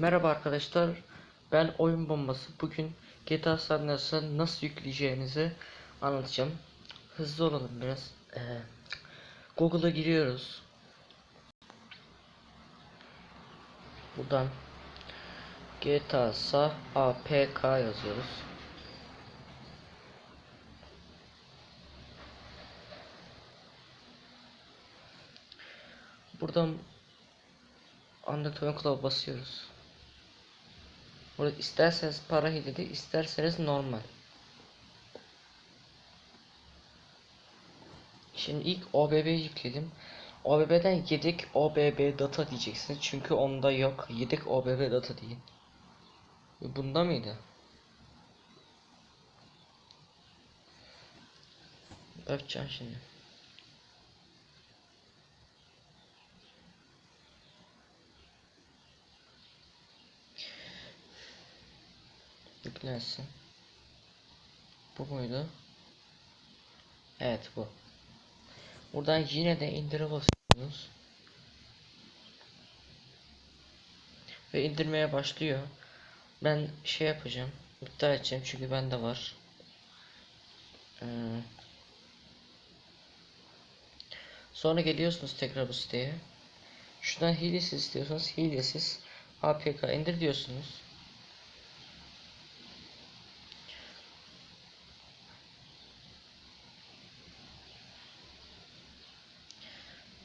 Merhaba arkadaşlar. Ben Oyun Bombası. Bugün GTA San Andreas'ı nasıl yükleyeceğinizi anlatacağım. Hızlı olalım biraz. Ee, Google'a giriyoruz. Buradan GTA Sa APK yazıyoruz. Buradan Android Oyun Club'a basıyoruz. Burada isterseniz para hileli, isterseniz normal. Şimdi ilk OBB'yi yükledim. OBB'den yedek OBB data diyeceksiniz. Çünkü onda yok. Yedek OBB data değil. Bunda mıydı? Bakacağım şimdi. Yüklensin. Bu muydu? Evet bu. Buradan yine de indire basıyorsunuz. Ve indirmeye başlıyor. Ben şey yapacağım. İptal edeceğim çünkü bende var. Ee, sonra geliyorsunuz tekrar bu siteye. Şuradan hilesiz istiyorsanız hilesiz APK indir diyorsunuz.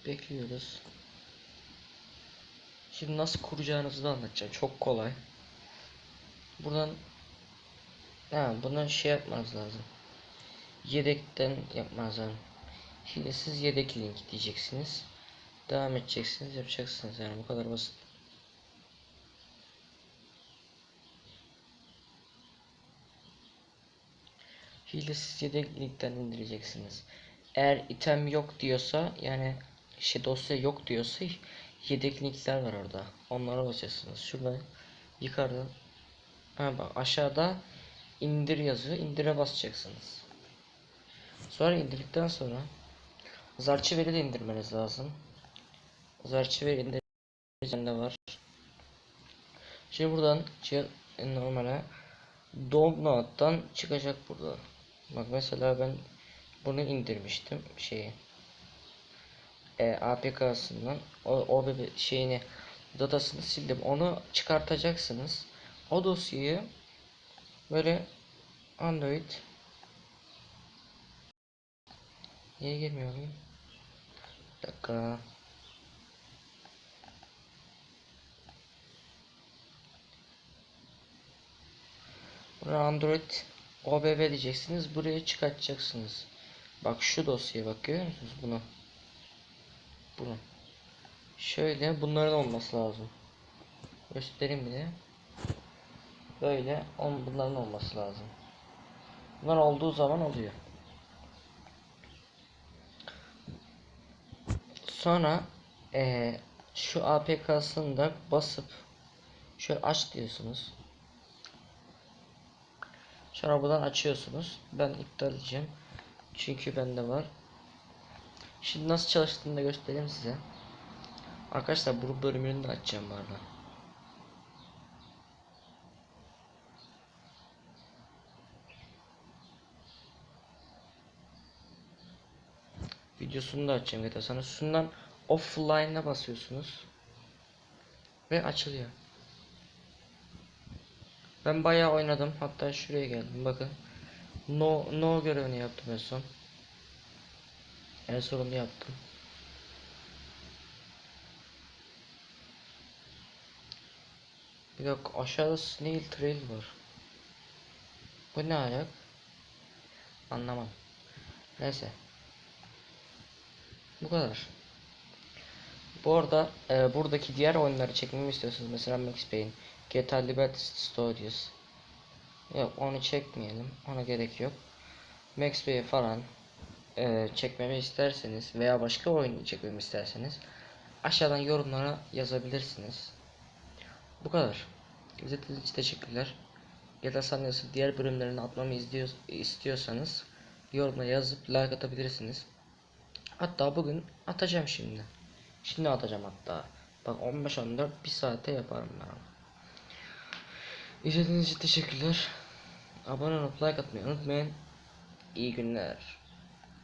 Bekliyoruz. Şimdi nasıl kuracağınızı da anlatacağım. Çok kolay. Buradan ha, bundan şey yapmanız lazım. Yedekten yapmanız lazım. Hilesiz yedek link diyeceksiniz. Devam edeceksiniz, yapacaksınız yani bu kadar basit. Hilesiz yedek linkten indireceksiniz. Eğer item yok diyorsa yani şey dosya yok diyorsa yedek linkler var orada. Onlara basacaksınız. Şurada yukarıda ha bak aşağıda indir yazıyor. İndire basacaksınız. Sonra indirdikten sonra Zarchiveri de indirmeniz lazım. Zarchiveri indirmeniz de var. Şimdi buradan şey, normale Download'dan çıkacak burada. Bak mesela ben bunu indirmiştim şeyi. E, APK'sından o, o şeyini datasını sildim. Onu çıkartacaksınız. O dosyayı böyle Android Niye girmiyor muyum? Bir dakika. Buraya Android OBB diyeceksiniz. Buraya çıkartacaksınız. Bak şu dosyaya bak görüyor musunuz bunu? Bunu. Şöyle bunların olması lazım. Göstereyim bir de. Böyle on bunların olması lazım. Bunlar olduğu zaman oluyor. Sonra eee şu APK'sını da basıp şöyle aç diyorsunuz. Sonra buradan açıyorsunuz. Ben iptal edeceğim. Çünkü bende var. Şimdi nasıl çalıştığını da göstereyim size. Arkadaşlar bu bölümünü de açacağım bu arada. Videosunu da açacağım GTA sana. Şundan offline'a basıyorsunuz. Ve açılıyor. Ben bayağı oynadım. Hatta şuraya geldim. Bakın. No no görevini yaptım en son. En sonunu yaptım. Dakika aşağıda snail trail var. Bu ne ayak? Anlamam. Neyse. Bu kadar. Bu arada e, buradaki diğer oyunları çekmemi istiyorsanız mesela Max Payne, GTA Liberty Studios. Yok onu çekmeyelim. Ona gerek yok. Max Payne falan e, çekmemi isterseniz veya başka oyun çekmemi isterseniz aşağıdan yorumlara yazabilirsiniz. Bu kadar. İzlediğiniz için teşekkürler. GTA San Andreas'ın diğer bölümlerini atmamı izliyor, istiyorsanız yorumlara yazıp like atabilirsiniz. Hatta bugün atacağım şimdi. Şimdi atacağım hatta. Bak 15-14 bir saate yaparım ben. İzlediğiniz için teşekkürler. Abone olup like atmayı unutmayın. İyi günler.